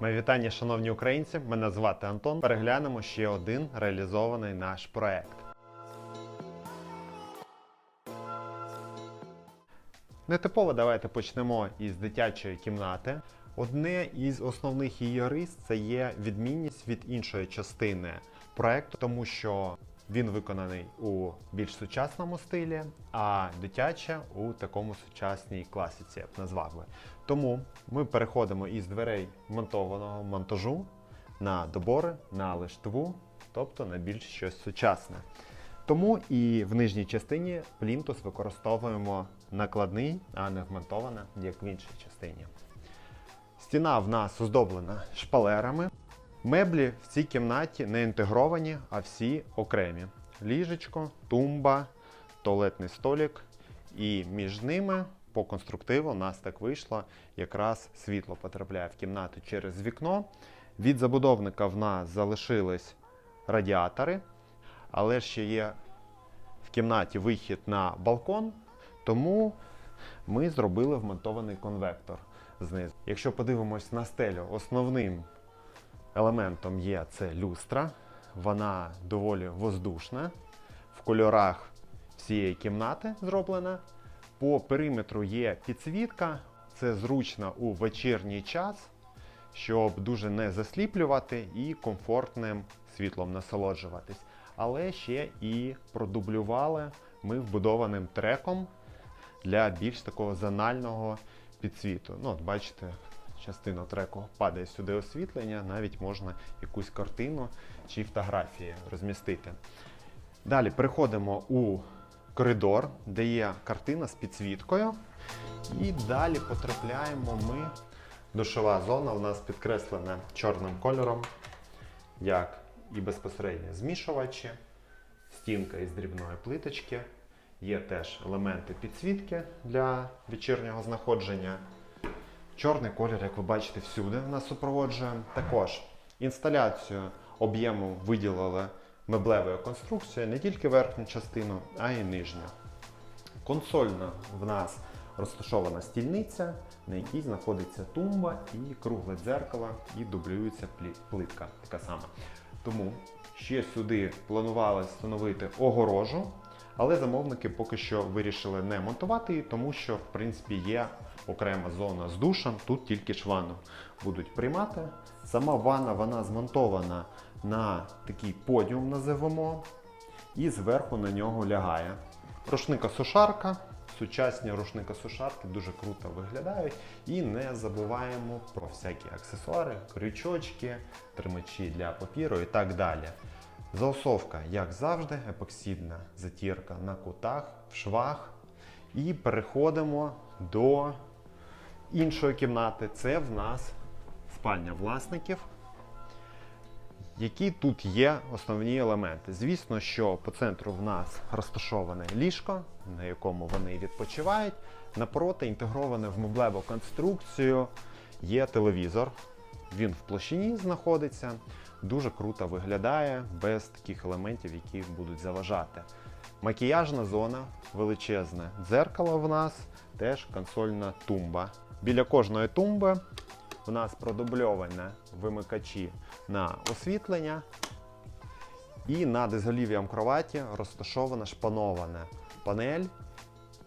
Мої вітання, шановні українці. Мене звати Антон. Переглянемо ще один реалізований наш проект. Нетипово давайте почнемо із дитячої кімнати. Одне із основних її рис це є відмінність від іншої частини проекту, тому що він виконаний у більш сучасному стилі, а дитяча у такому сучасній класиці, я б назвав би. Тому ми переходимо із дверей монтованого монтажу на добори, на лиштву, тобто на більш щось сучасне. Тому і в нижній частині плінтус використовуємо накладний, а не вмонтоване, як в іншій частині. Стіна в нас оздоблена шпалерами. Меблі в цій кімнаті не інтегровані, а всі окремі. Ліжечко, тумба, туалетний столик. І між ними по конструктиву у нас так вийшло, якраз світло потрапляє в кімнату через вікно. Від забудовника в нас залишились радіатори, але ще є в кімнаті вихід на балкон, тому ми зробили вмонтований конвектор знизу. Якщо подивимось на стелю, основним елементом є це люстра. Вона доволі воздушна. В кольорах всієї кімнати зроблена. По периметру є підсвітка. Це зручно у вечірній час, щоб дуже не засліплювати і комфортним світлом насолоджуватись. Але ще і продублювали ми вбудованим треком для більш такого зонального підсвіту. Ну, от бачите, частина треку падає сюди освітлення, навіть можна якусь картину чи фотографії розмістити. Далі переходимо у коридор, де є картина з підсвіткою. І далі потрапляємо ми. Душова зона у нас підкреслена чорним кольором, як і безпосередньо змішувачі, стінка із дрібної плиточки. Є теж елементи підсвітки для вечірнього знаходження. Чорний колір, як ви бачите, всюди нас супроводжує. Також інсталяцію об'єму виділили меблевою конструкцією не тільки верхню частину, а й нижню. Консольно в нас розташована стільниця, на якій знаходиться тумба і кругле дзеркало, і дублюється плитка така сама. Тому ще сюди планувалось встановити огорожу, але замовники поки що вирішили не монтувати її, тому що в принципі є окрема зона з душем, тут тільки ж ванну будуть приймати. Сама ванна вона змонтована на такий подіум, називаємо, і зверху на нього лягає. Рушника-сушарка. Сучасні рушника-сушарки дуже круто виглядають. І не забуваємо про всякі аксесуари, крючочки, тримачі для папіру і так далі. Заосовка, як завжди, епоксидна затірка на кутах, в швах. І переходимо до іншої кімнати. Це в нас спальня власників. Які тут є основні елементи? Звісно, що по центру в нас розташоване ліжко, на якому вони відпочивають. Напроти інтегроване в меблеву конструкцію є телевізор. Він в площині знаходиться, дуже круто виглядає, без таких елементів, які будуть заважати. Макіяжна зона величезне. Дзеркало в нас теж консольна тумба. Біля кожної тумби у нас продубльовані вимикачі на освітлення. І над ізголів'ям кроваті розташована шпанована панель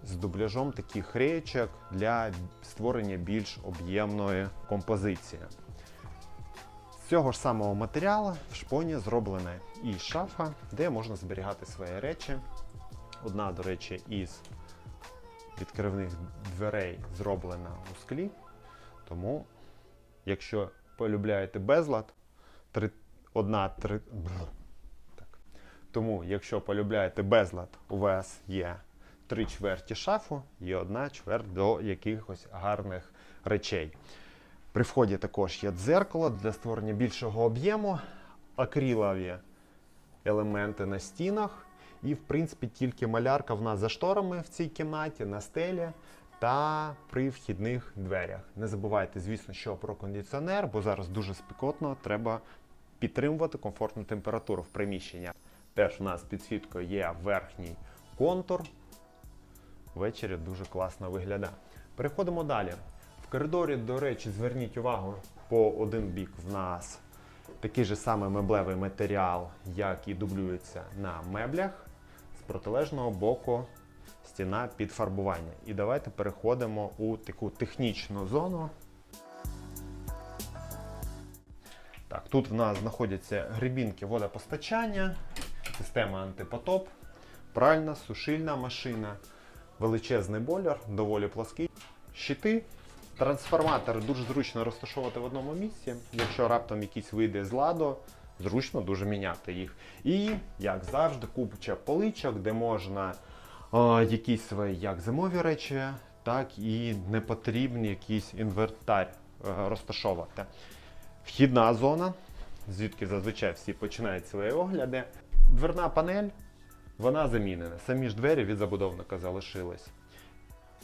з дубляжом таких реєчок для створення більш об'ємної композиції. Цього ж самого матеріалу в шпоні зроблена і шафа, де можна зберігати свої речі. Одна, до речі, із відкривних дверей зроблена у склі. Тому, якщо полюбляєте безлад, три, одна три. Так. Тому, якщо полюбляєте безлад, у вас є три чверті шафу і одна чверть до якихось гарних речей. При вході також є дзеркало для створення більшого об'єму, акрилові елементи на стінах. І, в принципі, тільки малярка в нас за шторами в цій кімнаті, на стелі та при вхідних дверях. Не забувайте, звісно, що про кондиціонер, бо зараз дуже спекотно, треба підтримувати комфортну температуру в приміщенні. Теж у нас підсвіткою є верхній контур. Ввечері дуже класно виглядає. Переходимо далі. В коридорі, до речі, зверніть увагу, по один бік в нас такий же самий меблевий матеріал, як і дублюється на меблях. З протилежного боку стіна під фарбування. І давайте переходимо у таку технічну зону. Так, тут в нас знаходяться грибінки водопостачання, система антипотоп, пральна, сушильна машина, величезний бойлер, доволі плоский, щити. Трансформатор дуже зручно розташовувати в одному місці. Якщо раптом якийсь вийде з ладу, зручно дуже міняти їх. І, як завжди, купча поличок, де можна е, якісь свої як зимові речі, так і непотрібні якийсь інвентар е, розташовувати. Вхідна зона, звідки зазвичай всі починають свої огляди. Дверна панель, вона замінена. Самі ж двері від забудовника залишились.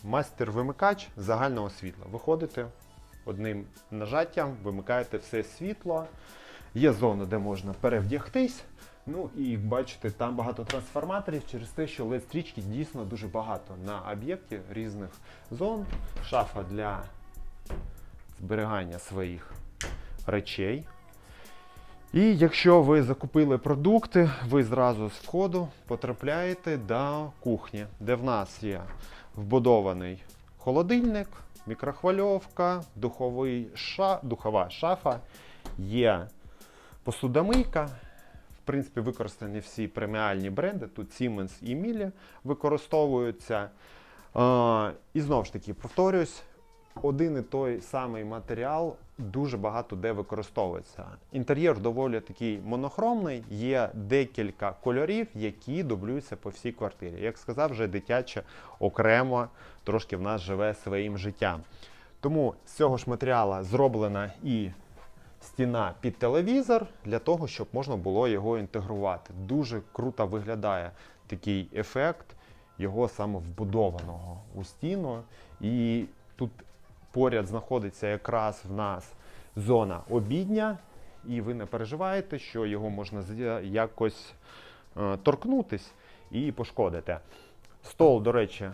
Мастер-вимикач загального світла. Виходите одним нажаттям, вимикаєте все світло. Є зона, де можна перевдягтись. Ну і бачите, там багато трансформаторів через те, що led стрічки дійсно дуже багато на об'єкті різних зон. Шафа для зберігання своїх речей. І якщо ви закупили продукти, ви зразу з входу потрапляєте до кухні, де в нас є вбудований холодильник, мікрохвильовка, ша... духова шафа, є посудомийка. В принципі, використані всі преміальні бренди. Тут Siemens і Miele використовуються. І знову ж таки, повторюсь, один і той самий матеріал дуже багато де використовується. Інтер'єр доволі такий монохромний, є декілька кольорів, які дублюються по всій квартирі. Як сказав, вже дитяче окремо трошки в нас живе своїм життям. Тому з цього ж матеріалу зроблена і стіна під телевізор для того, щоб можна було його інтегрувати. Дуже круто виглядає такий ефект його саме вбудованого у стіну. І тут поряд знаходиться якраз в нас зона обідня, і ви не переживаєте, що його можна якось е, торкнутись і пошкодити. Стол, до речі,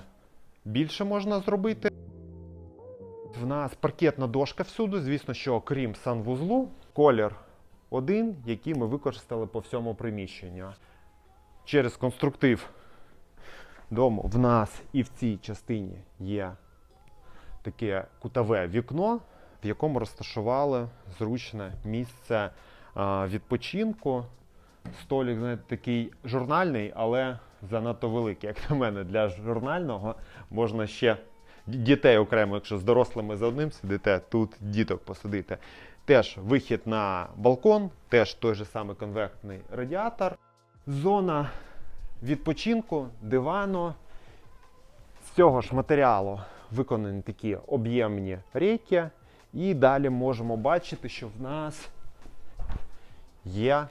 більше можна зробити. В нас паркетна дошка всюди, звісно, що крім санвузлу, колір один, який ми використали по всьому приміщенню. Через конструктив дому в нас і в цій частині є таке кутове вікно, в якому розташували зручне місце відпочинку. Столик знаєте, такий журнальний, але занадто великий, як на мене, для журнального можна ще дітей окремо, якщо з дорослими за одним сидите, тут діток посадити. Теж вихід на балкон, теж той же самий конвектний радіатор. Зона відпочинку, дивану. З цього ж матеріалу виконані такі об'ємні рейки. І далі можемо бачити, що в нас є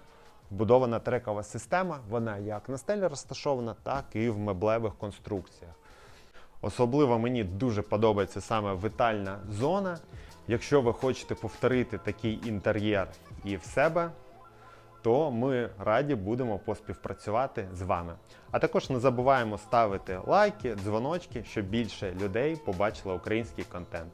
вбудована трекова система. Вона як на стелі розташована, так і в меблевих конструкціях. Особливо мені дуже подобається саме витальна зона. Якщо ви хочете повторити такий інтер'єр і в себе, то ми раді будемо поспівпрацювати з вами. А також не забуваємо ставити лайки, дзвоночки, щоб більше людей побачило український контент.